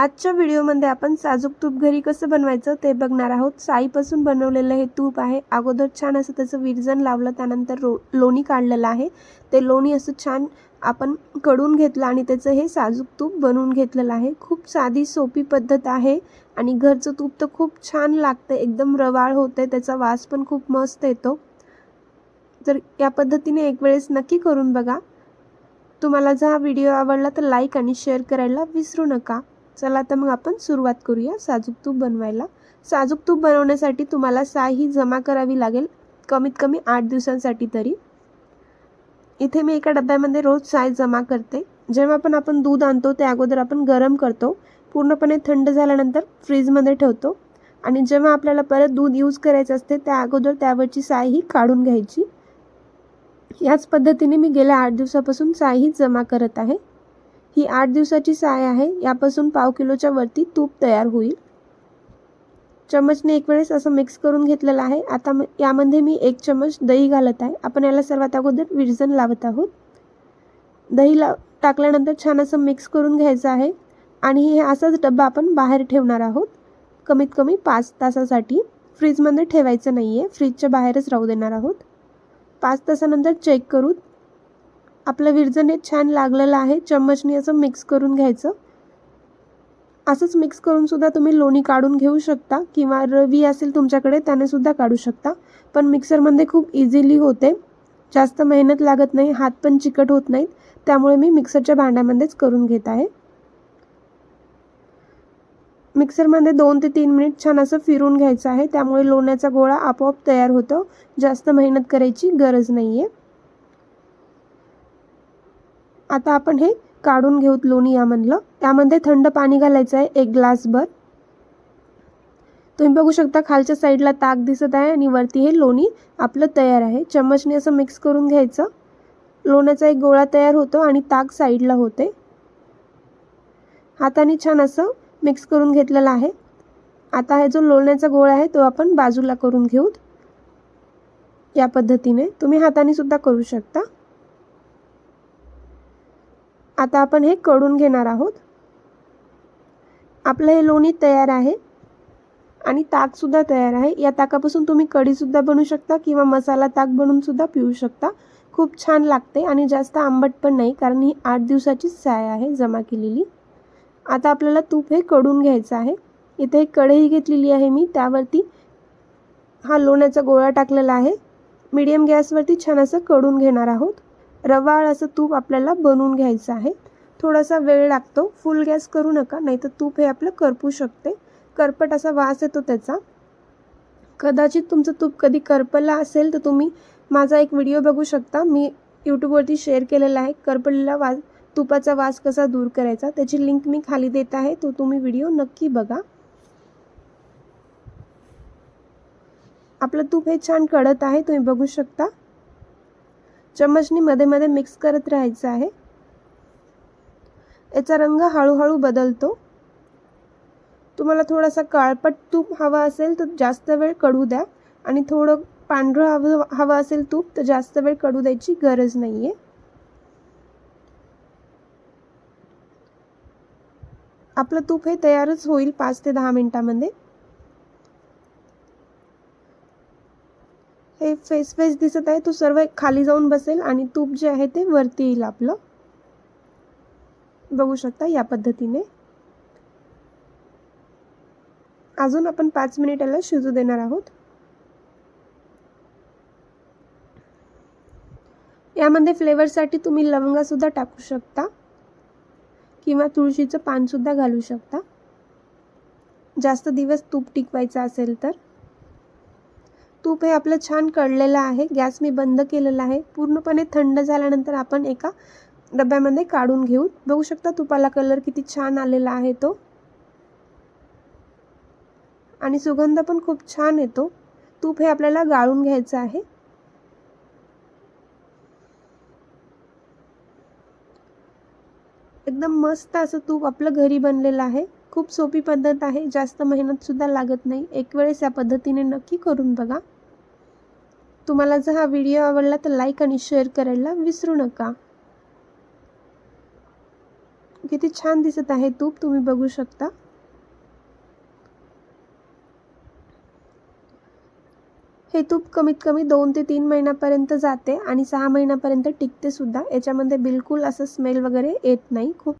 आजच्या व्हिडिओमध्ये आपण साजूक तूप घरी कसं बनवायचं ते बघणार आहोत. साईपासून बनवलेलं हे तूप आहे. अगोदर छान असं त्याचं विरजन लावलं त्यानंतर रो लोणी काढलेलं आहे. ते लोणी असं छान आपण कडून घेतलं आणि त्याचं हे साजूक तूप बनवून घेतलेलं आहे. खूप साधी सोपी पद्धत आहे आणि घरचं तूप तर खूप छान लागतं. एकदम रवाळ होते त्याचा वास पण खूप मस्त येतो. तर या पद्धतीने एक वेळेस नक्की करून बघा. तुम्हाला जर हा व्हिडिओ आवडला तर लाईक आणि शेअर करायला विसरू नका. चला तर मग आपण सुरुवात करूया साजूक तूप बनवायला. साजूक तूप बनवण्यासाठी तुम्हाला साय ही जमा करावी लागेल कमीत कमी आठ दिवसांसाठी तरी. इथे मी एका डब्यामध्ये रोज साय जमा करते. जेव्हा पण आपण दूध आणतो ते अगोदर आपण गरम करतो. पूर्णपणे थंड झाल्यानंतर फ्रीजमध्ये ठेवतो. आणि जेव्हा आपल्याला परत दूध यूज करायचं असते त्या अगोदर त्यावरची साय ही काढून घ्यायची. याच पद्धतीने मी गेल्या आठ दिवसापासून साय ही जमा करत आहे. ही आठ दिवसाची साय आहे. यापासून पाव किलोच्या वरती तूप तयार होईल. चमचने एक वेळेस असं मिक्स करून घेतलेलं आहे. आता यामध्ये मी एक चमच दही घालत आहे. आपण याला सर्वात अगोदर विरजण लावत आहोत. दही लाव टाकल्यानंतर छान असं मिक्स करून घ्यायचं आहे. आणि हे असाच डब्बा आपण बाहेर ठेवणार आहोत. कमीत कमी पाच तासासाठी. फ्रीजमध्ये ठेवायचं नाही आहे फ्रीजच्या बाहेरच राहू देणार आहोत. पाच तासानंतर चेक करू. आपलं विरजण हे छान लागलेलं आहे. चम्मचने असं मिक्स करून घ्यायचं. असंच मिक्स करूनसुद्धा तुम्ही लोणी काढून घेऊ शकता किंवा रवी असेल तुमच्याकडे त्याने सुद्धा काढू शकता. पण मिक्सरमध्ये खूप इझिली होते. जास्त मेहनत लागत नाही हात पण चिकट होत नाहीत. त्यामुळे मी मिक्सरच्या भांड्यामध्येच करून घेत आहे. मिक्सरमध्ये दोन ते तीन मिनिट छान असं फिरून घ्यायचं आहे. त्यामुळे लोण्याचा गोळा आपोआप तयार होतो. जास्त मेहनत करायची गरज नाही आहे आता आपण हे काढून घेऊत लोणी यामधलं. त्यामध्ये थंड पाणी घालायचं आहे एक ग्लासभर. तुम्ही बघू शकता खालच्या साईडला ताक दिसत आहे आणि वरती हे लोणी आपलं तयार आहे. चम्मचने असं मिक्स करून घ्यायचं. लोण्याचा एक गोळा तयार होतो आणि ताक साईडला होते. हाताने छान असं मिक्स करून घेतलेलं आहे. आता हे जो लोण्याचा गोळा आहे तो आपण बाजूला करून घेऊत या पद्धतीने तुम्ही हाताने सुद्धा करू शकता. आता आपण हे कडून घेणार आहोत. आपलं हे लोणी तयार आहे. आणि ताकसुद्धा तयार आहे. या ताकापासून तुम्ही कढीसुद्धा बनवू शकता किंवा मसाला ताक बनवूनसुद्धा पिऊ शकता. खूप छान लागते आणि जास्त आंबट पण नाही कारण ही आठ दिवसाचीच साय आहे जमा केलेली. आता आपल्याला तूप हे कडून घ्यायचं आहे. इथे एक कढई घेतलेली आहे मी. त्यावरती हा लोण्याचा गोळा टाकलेला आहे. मीडियम गॅसवरती छान असं कडून घेणार आहोत. रवाळ असं तूप आपल्याला बनवून घ्यायचं आहे. थोडासा वेळ लागतो. फुल गॅस करू नका नाही तर तूप हे आपलं करपू शकते. करपट असा वास येतो त्याचा. कदाचित तुमचं तूप कधी करपलं असेल तर तुम्ही माझा एक व्हिडिओ बघू शकता. मी यूट्यूबवरती शेअर केलेला आहे. करपलेला वास तुपाचा वास कसा दूर करायचा त्याची लिंक मी खाली देत आहे. तो तुम्ही व्हिडिओ नक्की बघा. आपलं तूप हे छान कळत आहे तुम्ही बघू शकता. चम्मचनी मध्ये मध्ये मिक्स करत राहायचं आहे. याचा रंग हळूहळू बदलतो. तुम्हाला थोडासा काळपट तूप हवा असेल तर जास्त वेळ कडू द्या. आणि थोडं पांढरं हवं हवं असेल तूप तर जास्त वेळ कडू द्यायची गरज नाही आहे आपलं तूप हे तयारच होईल पाच ते दहा मिनटामध्ये. ते फेस फेस दिसत आहे. तो सर्व खाली जाऊन बसेल आणि तूप जे आहे ते वरती येईल आपलं. बघू शकता या पद्धतीने. अजून आपण पाच मिनिटाला शिजू देणार आहोत. यामध्ये फ्लेवरसाठी तुम्ही लवंगासुद्धा टाकू शकता. किंवा तुळशीचं पानसुद्धा घालू शकता. जास्त दिवस तूप टिकवायचं असेल तर. तूप हे आपलं छान कळलेलं आहे. गॅस मी बंद केलेला आहे. पूर्णपणे थंड झाल्यानंतर आपण एका डब्यामध्ये काढून घेऊ. बघू शकता तुपाला कलर किती छान आलेला आहे तो. आणि सुगंध पण खूप छान येतो. तूप हे आपल्याला गाळून घ्यायचं आहे. एकदम मस्त असं तूप आपलं घरी बनलेलं आहे. खूप सोपी पद्धत आहे. जास्त मेहनतसुद्धा लागत नाही. एक वेळेस या पद्धतीने नक्की करून बघा. तुम्हाला जर हा व्हिडिओ आवडला तर लाईक आणि शेअर करायला विसरू नका. किती छान दिसत आहे तूप तुम्ही बघू शकता. हे तूप कमीत कमी दोन ते तीन महिन्यापर्यंत जाते आणि सहा महिन्यापर्यंत टिकते सुद्धा. याच्यामध्ये बिलकुल असं स्मेल वगैरे येत नाही. खूप